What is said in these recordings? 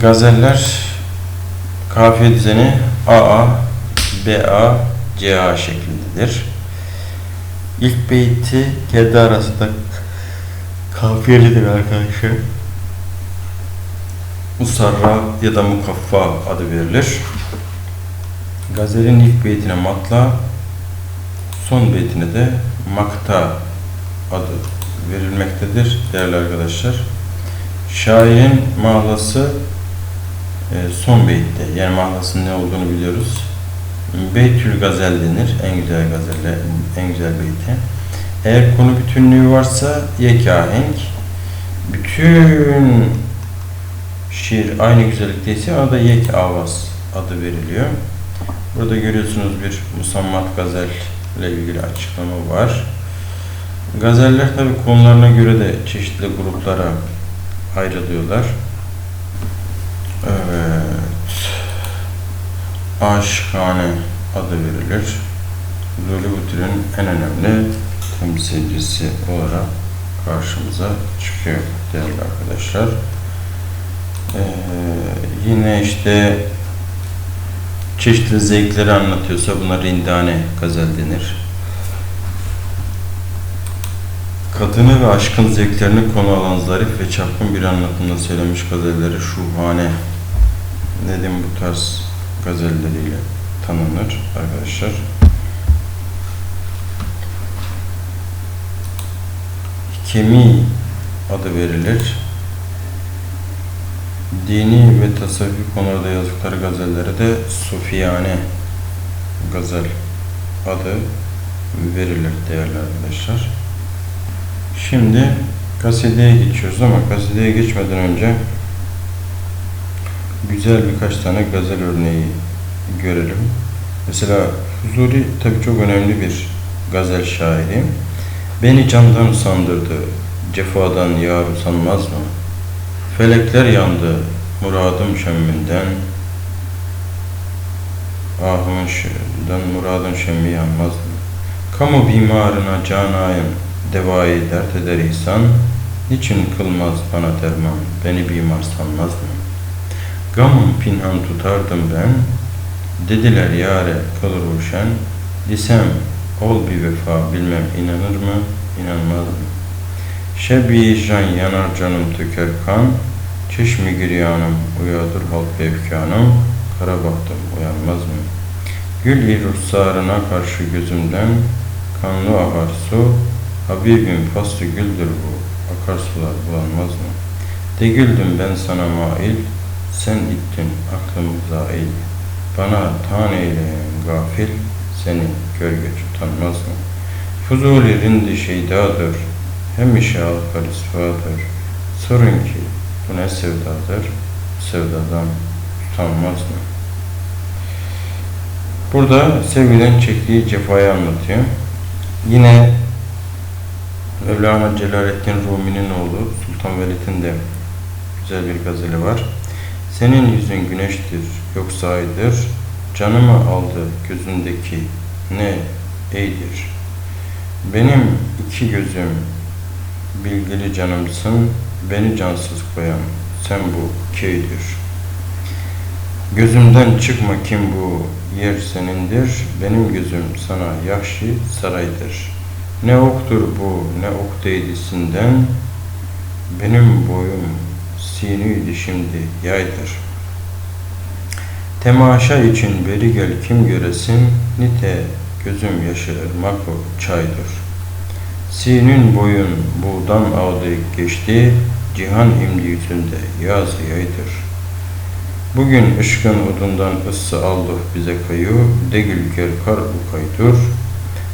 Gazeller kafiye düzeni AA, BA, CA şeklindedir. İlk beyti kendi arasında kafiyelidir arkadaşlar. Musarra ya da mukaffa adı verilir. Gazelin ilk beytine matla, son beytine de makta adı verilmektedir değerli arkadaşlar. Şairin mahlası e, son beytte. Yani mahlasının ne olduğunu biliyoruz. Beytül gazel denir. En güzel gazelle, en güzel beyti. Eğer konu bütünlüğü varsa yekahenk. Bütün şiir aynı güzellikteyse ona da yek avaz adı veriliyor. Burada görüyorsunuz bir musammat gazel ile ilgili açıklama var. Gazeller tabi konularına göre de çeşitli gruplara ayrılıyorlar. Evet. Aşıkane adı verilir. Türün en önemli temsilcisi olarak karşımıza çıkıyor değerli arkadaşlar. Ee, yine işte çeşitli zevkleri anlatıyorsa buna rindane gazel denir. Kadını ve aşkın zevklerini konu alan zarif ve çapkın bir anlatımda söylemiş gazelleri şuhane dedim bu tarz gazelleriyle tanınır arkadaşlar. Hikemi adı verilir. Dini ve tasavvufi konularda yazdıkları gazellere de Sufiyane gazel adı verilir değerli arkadaşlar. Şimdi kasideye geçiyoruz ama kasideye geçmeden önce güzel birkaç tane gazel örneği görelim. Mesela Huzuri tabii çok önemli bir gazel şairi. Beni candan usandırdı, cefadan yar usanmaz mı? Felekler yandı, muradım şemminden, ahımın şırından muradın şemmi yanmaz mı? Kamu bimarına canayım, devayı dert eder ihsan, niçin kılmaz bana derman, beni bimar sanmaz mı? Gamım pinhan tutardım ben, dediler yare kılır uşen, disem ol bir vefa bilmem inanır mı, inanmaz mı? Şebi can yanar canım tüker kan, çeşmi giryanım uyadır halk efkanım, kara baktım uyanmaz mı? Gül ruhsarına karşı gözümden, kanlı akar su, Habibim faslı güldür bu, akarsular bulanmaz mı? De güldüm ben sana mail, sen ittin aklım zail. Bana tan eyleyen gafil, seni gölge utanmaz mı? Fuzuli rindi şeydadır, hem işe alkar. Sorun ki bu ne sevdadır, sevdadan utanmaz mı? Burada sevgiden çektiği cefayı anlatıyor. Yine Mevlana Celaleddin Rumi'nin oğlu Sultan Velid'in de güzel bir gazeli var. Senin yüzün güneştir, yoksa aydır. Canımı aldı gözündeki ne eydir. Benim iki gözüm bilgili canımsın, beni cansız koyan sen bu keydir. Gözümden çıkma kim bu yer senindir, benim gözüm sana yahşi saraydır.'' Ne oktur bu, ne ok değdisinden, benim boyum sinüydü şimdi yaydır. Temaşa için beri gel kim göresin, nite gözüm yaşı ırmak o çaydır. Sinün boyun buğdan ağdı geçti, cihan imdi yüzünde yaz yaydır. Bugün ışkın odundan ısı aldık bize kayu, degül gel kar bu kaydır.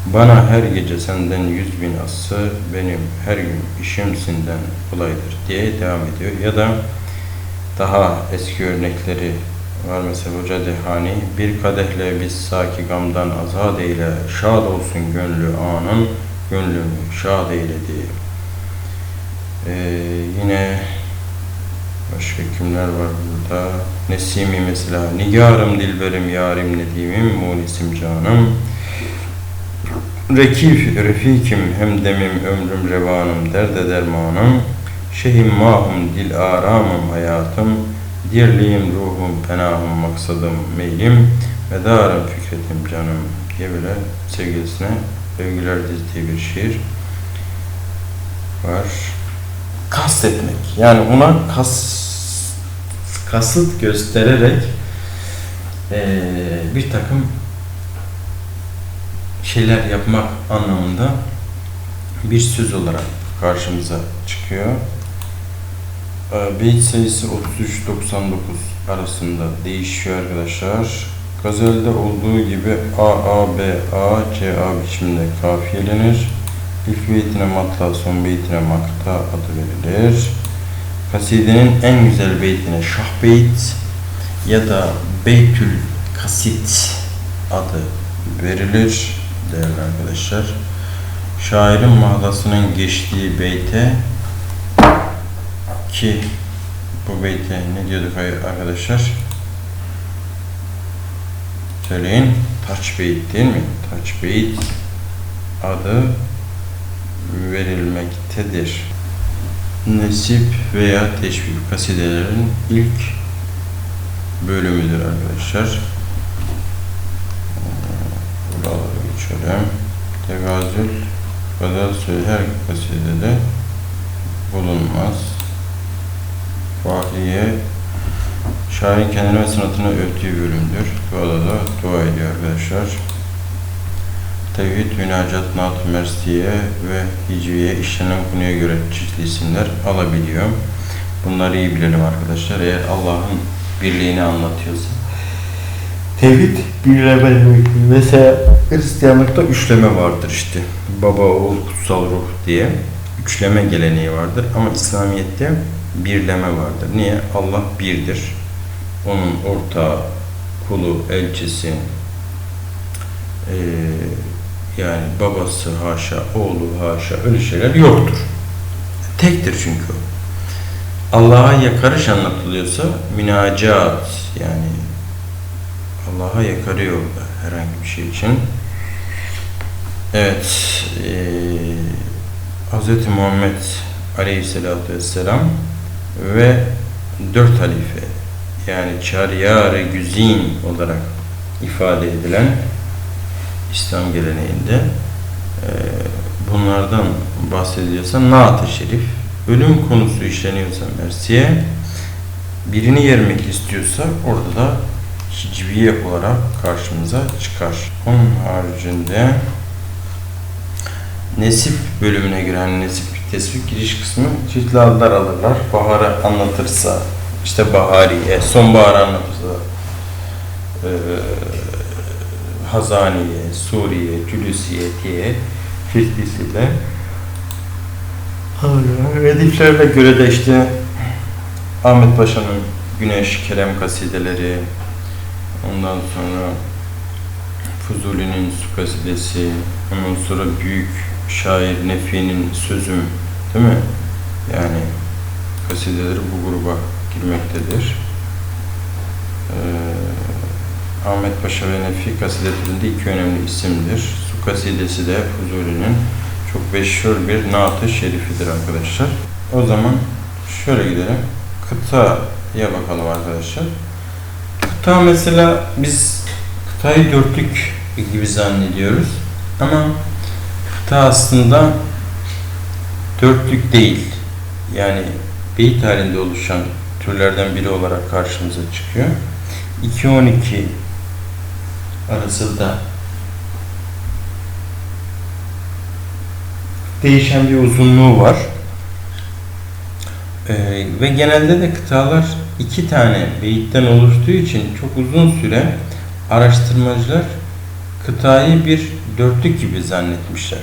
Bana her gece senden yüz bin assı, benim her gün işimsinden kolaydır diye devam ediyor. Ya da daha eski örnekleri var mesela Hoca Dehani, bir kadehle biz saki gamdan azad eyle, şad olsun gönlü anın, gönlümü şad eyledi. Ee, yine başka kimler var burada? Nesimi mesela, nigarım dilberim, yarim nedimim, munisim canım, Rekif, refikim, hem demim, ömrüm, revanım, derde dermanım, şehim mahum, dil aramım, hayatım, Dirliğim, ruhum, penahım, maksadım, meylim, medarım, fikretim, canım diye böyle sevgilisine övgüler dizdiği bir şiir var. Kastetmek. Yani ona kas kasıt göstererek eee, bir takım şeyler yapmak anlamında bir söz olarak karşımıza çıkıyor. Ee, Beyt sayısı 33-99 arasında değişiyor arkadaşlar. Gazelde olduğu gibi A, A, B, A, C, A biçiminde kafiyelenir. İlk beytine matla, son beytine makta adı verilir. Kasidenin en güzel beytine şah beyt ya da beytül kasit adı verilir değerli arkadaşlar. Şairin mahlasının geçtiği beyte ki bu beyte ne diyorduk arkadaşlar? Söyleyin. Taç beyt değil mi? Taç beyt adı verilmektedir. Nesip veya teşvik kasidelerin ilk bölümüdür arkadaşlar. Ee, Buraları geçelim. Tegazül kadar söz her kasidede bulunmaz. Fahiye şairin kendine ve sanatına övdüğü bölümdür. Duada da dua ediyor arkadaşlar. Tevhid, münacat, naat, mersiye ve hicviye işlenen konuya göre çeşitli isimler alabiliyor. Bunları iyi bilelim arkadaşlar. Eğer Allah'ın birliğini anlatıyorsa. Tevhid birleme demek. Mesela Hristiyanlıkta üçleme vardır işte. Baba, oğul, kutsal ruh diye. Üçleme geleneği vardır. Ama İslamiyet'te birleme vardır. Niye? Allah birdir. Onun ortağı, kulu, elçisi, eee, yani babası haşa, oğlu haşa öyle şeyler yoktur. Tektir çünkü. Allah'a yakarış anlatılıyorsa münacat yani Allah'a yakarıyor orada herhangi bir şey için. Evet, eee Hz. Muhammed Aleyhisselatü Vesselam ve dört halife yani çariyar güzin olarak ifade edilen İslam geleneğinde eee, bunlardan bahsediliyorsa Naat-ı Şerif ölüm konusu işleniyorsa Mersiye birini yermek istiyorsa orada da hicviye olarak karşımıza çıkar. Onun haricinde Nesip bölümüne giren nesip tesbih giriş kısmı çeşitli adlar alırlar. Baharı anlatırsa işte bahariye, sonbaharı anlatırsa eee Hazaniye, Suriye, Cülüsiye diye çeşitlisiyle Rediflerine göre de işte Ahmet Paşa'nın Güneş, Kerem kasideleri ondan sonra Fuzuli'nin su kasidesi ondan sonra büyük şair Nefi'nin sözüm değil mi? Yani kasideleri bu gruba girmektedir. Ee, Ahmet Paşa ve Nefi kasidelerinde iki önemli isimdir. Su kasidesi de Fuzuli'nin çok meşhur bir naat-ı şerifidir arkadaşlar. O zaman şöyle gidelim. Kıtaya bakalım arkadaşlar. Kıta mesela biz kıtayı dörtlük gibi zannediyoruz. Ama kıta aslında dörtlük değil. Yani beyit halinde oluşan türlerden biri olarak karşımıza çıkıyor. 2-12 arasında değişen bir uzunluğu var. Ee, ve genelde de kıtalar iki tane beyitten oluştuğu için çok uzun süre araştırmacılar kıtayı bir dörtlük gibi zannetmişler.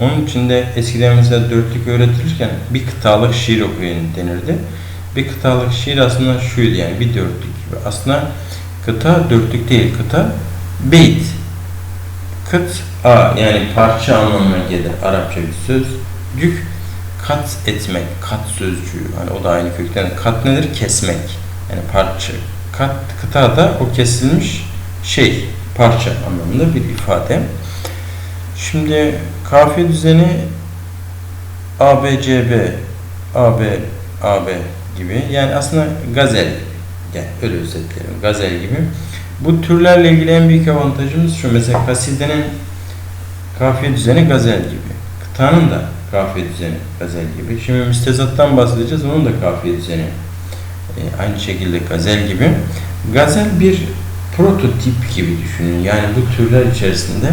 Onun için de eskiden mesela dörtlük öğretilirken bir kıtalık şiir okuyun denirdi. Bir kıtalık şiir aslında şuydu yani bir dörtlük gibi. Aslında kıta dörtlük değil, kıta beyt. Kıt a yani parça anlamına gelir Arapça bir söz. Dük kat etmek, kat sözcüğü. Hani o da aynı kökten. Kat nedir? Kesmek. Yani parça. Kat, kıta da o kesilmiş şey, parça anlamında bir ifade. Şimdi kafiye düzeni A, B, C, B, A, B, A, B gibi. Yani aslında gazel Yani öyle özetleyelim. Gazel gibi. Bu türlerle ilgili en büyük avantajımız şu. Mesela kasidenin kafiye düzeni gazel gibi. Kıtanın da kafiye düzeni gazel gibi. Şimdi müstezattan bahsedeceğiz. Onun da kafiye düzeni e, aynı şekilde gazel gibi. Gazel bir prototip gibi düşünün. Yani bu türler içerisinde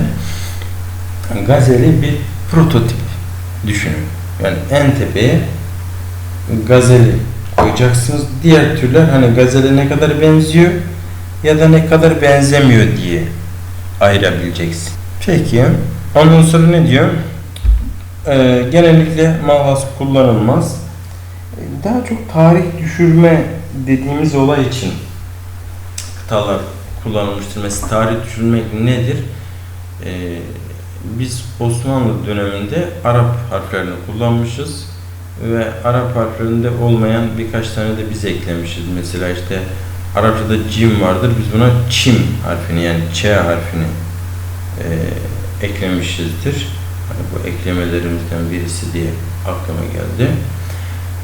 gazeli bir prototip düşünün. Yani en tepeye gazeli koyacaksınız. Diğer türler hani gazele ne kadar benziyor ya da ne kadar benzemiyor diye ayırabileceksin. Peki ondan sonra ne diyor? Ee, genellikle malhas kullanılmaz. Daha çok tarih düşürme dediğimiz olay için kıtalar kullanılmıştır. Mesela tarih düşürmek nedir? Ee, biz Osmanlı döneminde Arap harflerini kullanmışız ve Arap harflerinde olmayan birkaç tane de biz eklemişiz. Mesela işte Arapçada cim vardır. Biz buna çim harfini yani ç harfini e, eklemişizdir. Hani bu eklemelerimizden birisi diye aklıma geldi.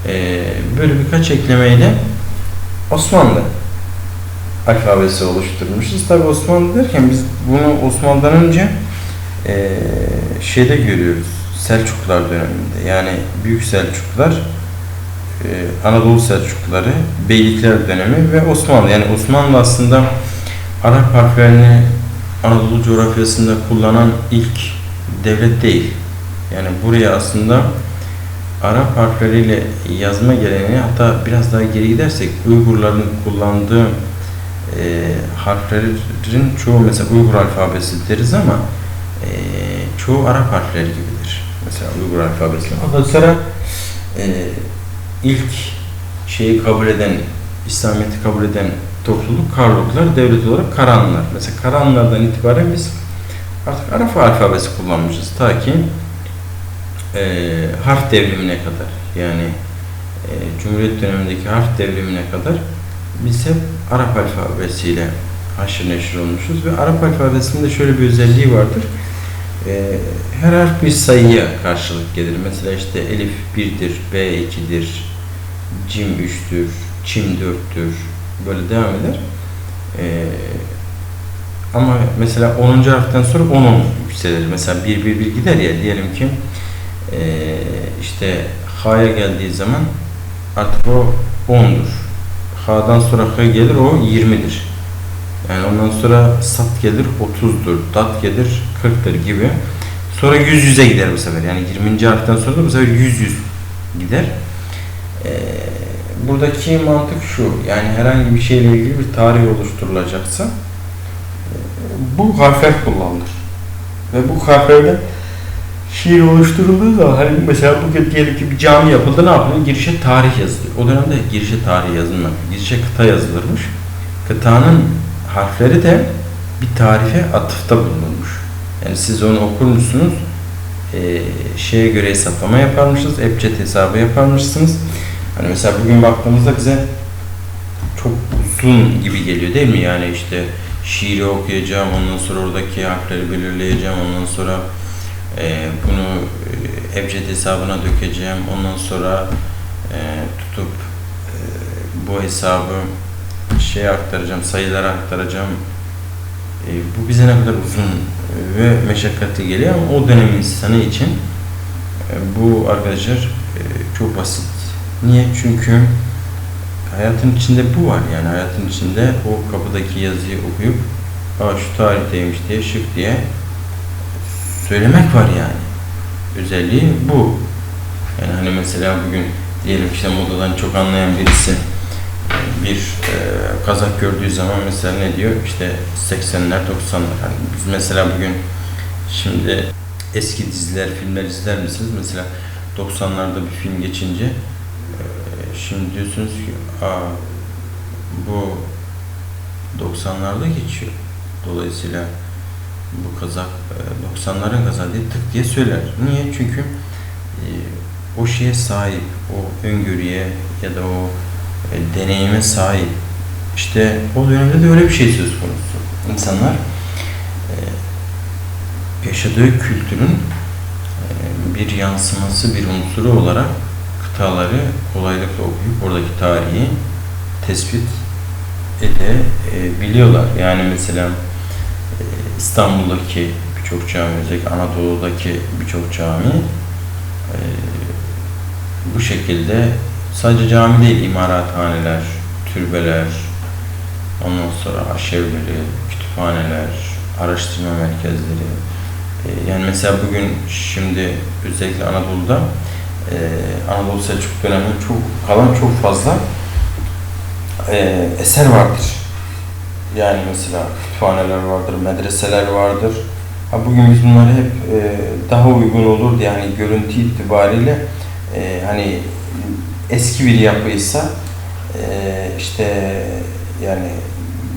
E, böyle birkaç eklemeyle Osmanlı alfabesi oluşturmuşuz. Tabi Osmanlı derken biz bunu Osmanlı'dan önce e, şeyde görüyoruz. Selçuklular döneminde. Yani Büyük Selçuklular, e, Anadolu Selçukluları, Beylikler dönemi ve Osmanlı. Yani Osmanlı aslında Arap harflerini Anadolu coğrafyasında kullanan ilk devlet değil. Yani buraya aslında Arap harfleriyle yazma geleneği hatta biraz daha geri gidersek Uygurların kullandığı e, harflerin çoğu mesela Uygur alfabesi deriz ama e, çoğu Arap harfleri gibidir. Mesela Uygur alfabesi. Ondan sonra e, ilk şeyi kabul eden, İslamiyet'i kabul eden topluluk Karluklar, devlet olarak Karanlılar. Mesela Karanlılardan itibaren biz artık Arap alfabesi kullanmışız. Ta ki e, harf devrimine kadar yani e, Cumhuriyet dönemindeki harf devrimine kadar biz hep Arap alfabesiyle haşır neşir olmuşuz ve Arap alfabesinde şöyle bir özelliği vardır. Ee, her harf bir sayıya karşılık gelir. Mesela işte elif 1'dir, B 2'dir, cim 3'tür, çim 4'tür. Böyle devam eder. Ee, ama mesela 10. harften sonra 10 10 yükselir. Mesela 1 1 1 gider ya diyelim ki ee, işte H'ya geldiği zaman artık o 10'dur. H'dan sonra H gelir o 20'dir. Yani ondan sonra sat gelir 30'dur, dat gelir 40'tır gibi. Sonra 100 yüze gider bu sefer. Yani 20. harften sonra da bu sefer 100 yüz gider. Ee, buradaki mantık şu. Yani herhangi bir şeyle ilgili bir tarih oluşturulacaksa bu harfler kullanılır. Ve bu harflerden şiir oluşturulduğu zaman hani mesela bugün diyelim ki bir cami yapıldı ne yapılıyor? Girişe tarih yazılıyor. O dönemde girişe tarih yazılmıyor. Girişe kıta yazılırmış. Kıtanın harfleri de bir tarife atıfta bulunmuş. Yani siz onu okurmuşsunuz, e, şeye göre hesaplama yaparmışsınız, ebced hesabı yaparmışsınız. Hani mesela bugün baktığımızda bize çok uzun gibi geliyor değil mi? Yani işte şiiri okuyacağım, ondan sonra oradaki harfleri belirleyeceğim, ondan sonra e, bunu e, ebced hesabına dökeceğim, ondan sonra e, tutup e, bu hesabı şeye aktaracağım, sayılara aktaracağım. E, bu bize ne kadar uzun ve meşakkatli geliyor ama o dönem insanı için e, bu arkadaşlar e, çok basit. Niye? Çünkü hayatın içinde bu var yani hayatın içinde o kapıdaki yazıyı okuyup Aa, şu tarihteymiş diye şık diye söylemek var yani. Özelliği bu. Yani hani mesela bugün diyelim işte modadan çok anlayan birisi bir e, kazak gördüğü zaman mesela ne diyor? İşte 80'ler 90'lar. Hani biz mesela bugün şimdi eski diziler, filmler izler misiniz? Mesela 90'larda bir film geçince şimdi diyorsunuz ki Aa, bu 90'larda geçiyor. Dolayısıyla bu kazak e, 90'ların kazağı diye tık diye söyler. Niye? Çünkü e, o şeye sahip, o öngörüye ya da o e, deneyime sahip. İşte o dönemde de öyle bir şey söz konusu. İnsanlar e, yaşadığı kültürün e, bir yansıması, bir unsuru olarak kıtaları kolaylıkla okuyup oradaki tarihi tespit de e. Yani mesela e, İstanbul'daki birçok cami, özellikle Anadolu'daki birçok cami e, bu şekilde sadece cami değil, imarathaneler, türbeler, ondan sonra aşevleri, kütüphaneler, araştırma merkezleri. Yani mesela bugün şimdi özellikle Anadolu'da e, Anadolu Selçuk döneminde çok kalan çok fazla e, eser vardır. Yani mesela kütüphaneler vardır, medreseler vardır. Ha bugün biz bunları hep e, daha uygun olur diye hani görüntü itibariyle e, hani eski bir yapıysa e, işte yani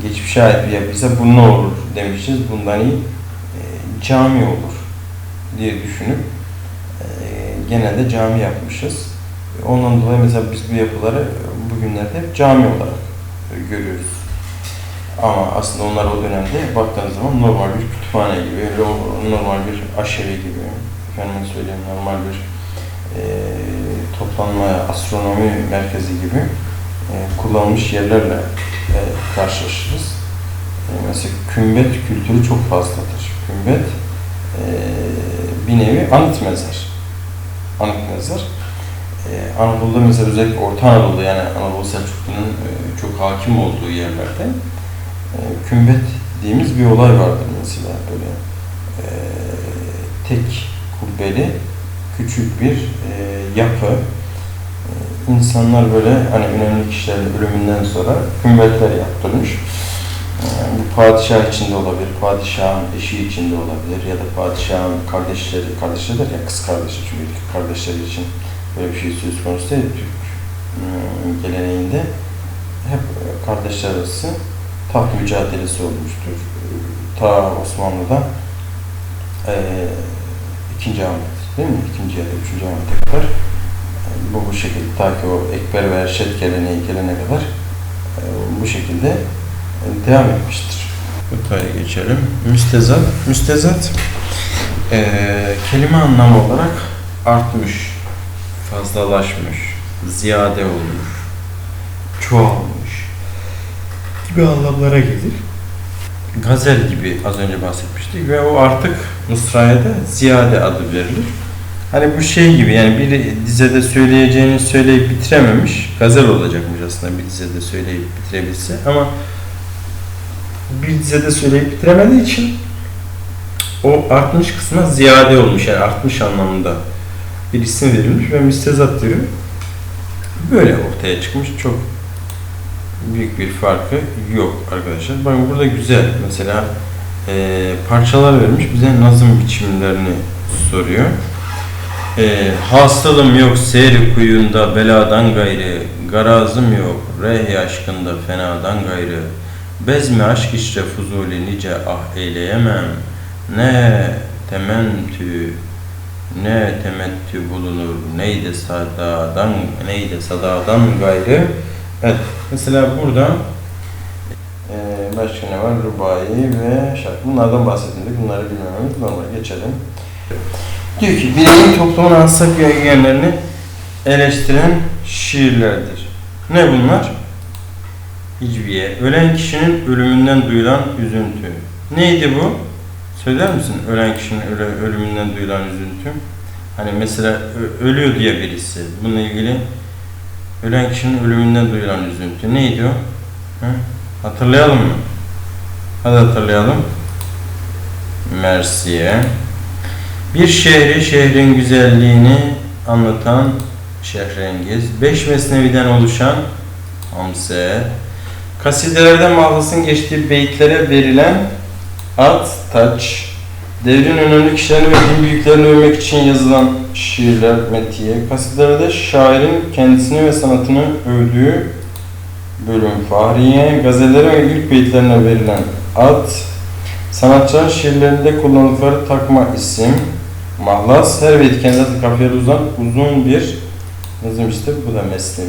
geçmişe ait bir yapıysa bu ne olur demişiz. Bundan iyi e, cami olur diye düşünüp e, genelde cami yapmışız. Ondan dolayı mesela biz bu yapıları bugünlerde hep cami olarak e, görüyoruz. Ama aslında onlar o dönemde baktığınız zaman normal bir kütüphane gibi, normal bir aşevi gibi, efendim söyleyeyim normal bir e, toplanma astronomi merkezi gibi e, kullanılmış yerlerle e, karşılaşırız. E, mesela kümbet kültürü çok fazladır. Kümbet e, bir nevi anıt mezar. Anıt mezar. Ee, Anadolu'da mesela özellikle Orta Anadolu'da yani Anadolu Selçuklu'nun e, çok hakim olduğu yerlerde e, kümbet dediğimiz bir olay vardır mesela böyle e, tek kubbeli küçük bir e, yapı. E, insanlar böyle hani önemli kişilerin ölümünden sonra kümbetler yaptırmış. Bu padişah için de olabilir, padişahın eşi için de olabilir ya da padişahın kardeşleri, kardeşleri der ya kız kardeşi çünkü kardeşleri için böyle bir şey söz konusu değil. Türk ım, geleneğinde hep kardeşler arası taht mücadelesi olmuştur. Ta Osmanlı'da e, ikinci Ahmet değil mi? İkinci ya da üçüncü Ahmet'e kadar e, bu bu şekilde ta ki o Ekber ve Erşet geleneği gelene kadar e, bu şekilde devam etmiştir. Buraya geçelim. Müstezat. Müstezat e, kelime anlamı olarak artmış, fazlalaşmış, ziyade olmuş, çoğalmış gibi anlamlara gelir. Gazel gibi az önce bahsetmiştik ve o artık Mısra'ya da ziyade adı verilir. Hani bu şey gibi yani bir dizede söyleyeceğini söyleyip bitirememiş, gazel olacakmış aslında bir dizede söyleyip bitirebilse ama bir dizede söyleyip bitiremediği için o artmış kısma ziyade olmuş yani artmış anlamında bir isim verilmiş ve müstezat türü böyle ortaya çıkmış. Çok büyük bir farkı yok arkadaşlar. Bakın burada güzel mesela e, parçalar vermiş bize nazım biçimlerini soruyor. E, hastalım yok seyri kuyunda beladan gayrı, garazım yok reh aşkında fenadan gayrı. Bezmi aşk işte fuzuli nice ah eyleyemem. Ne tementü ne temettü bulunur neyde sadadan neyde sadadan gayrı. Evet mesela burada e, başka ne var? Rubai ve şarkı. Bunlardan bahsedildik. Bunları bilmememiz normal. Geçelim. Diyor ki bireyin toplumun ansak yönlerini eleştiren şiirlerdir. Ne bunlar? Hicviye. Ölen kişinin ölümünden duyulan üzüntü. Neydi bu? Söyler misin? Ölen kişinin ölümünden duyulan üzüntü. Hani mesela ölüyor diye birisi. Bununla ilgili ölen kişinin ölümünden duyulan üzüntü. Neydi o? Hı? Hatırlayalım mı? Hadi hatırlayalım. Mersiye. Bir şehri, şehrin güzelliğini anlatan şehrengiz. Beş mesneviden oluşan Hamse. Kasidelerde mahlasın geçtiği beytlere verilen at, taç. Devrin önemli kişilerini ve din büyüklerini övmek için yazılan şiirler, metiye. Kasidelerde şairin kendisini ve sanatını övdüğü bölüm Fahriye. Gazellere ve ilk beytlerine verilen at. Sanatçıların şiirlerinde kullandıkları takma isim. Mahlas her beyt kendine kafiyeli uzan uzun bir nazım işte bu da mesnevi